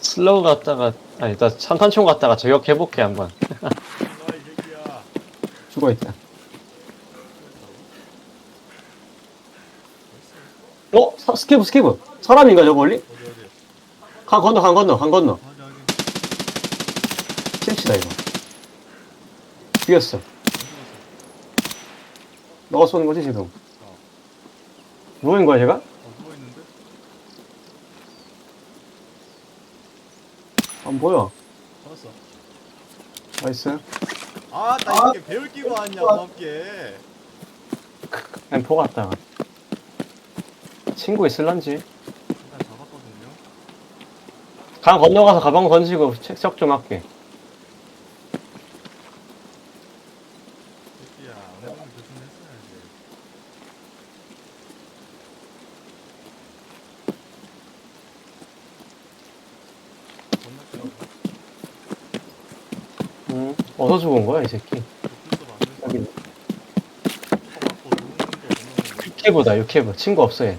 슬로우 갔다가 아니 나 산탄총 갔다가 저격 해볼게 한번 아, 이 새끼야. 죽어있다. 어? 사, 스케브, 스케브. 사람인가, 저거 어디? 강 건너, 강 건너, 강 건너. 킬치다, 이거. 죽였어. 너가 쏘는 거지, 지금? 누워있는 거야, 제가? 어, 누워있는데? 안 보여. 잡았어. 나이스. 아, 나 이렇게 배울 끼고 왔냐, 고맙게. 엠포 갔다가. 친구 있을런지. 일단 잡았거든요. 강 건너가서 가방 던지고 책적 좀 할게. 새끼야, 안 해보면 조심했어야지. 건너뛰어. 응. 어디서 죽은 거야, 이 새끼? 여기. 퍼 맞고 누운 거 보면 육캐브다, 육캐브. 친구 없어, 얘.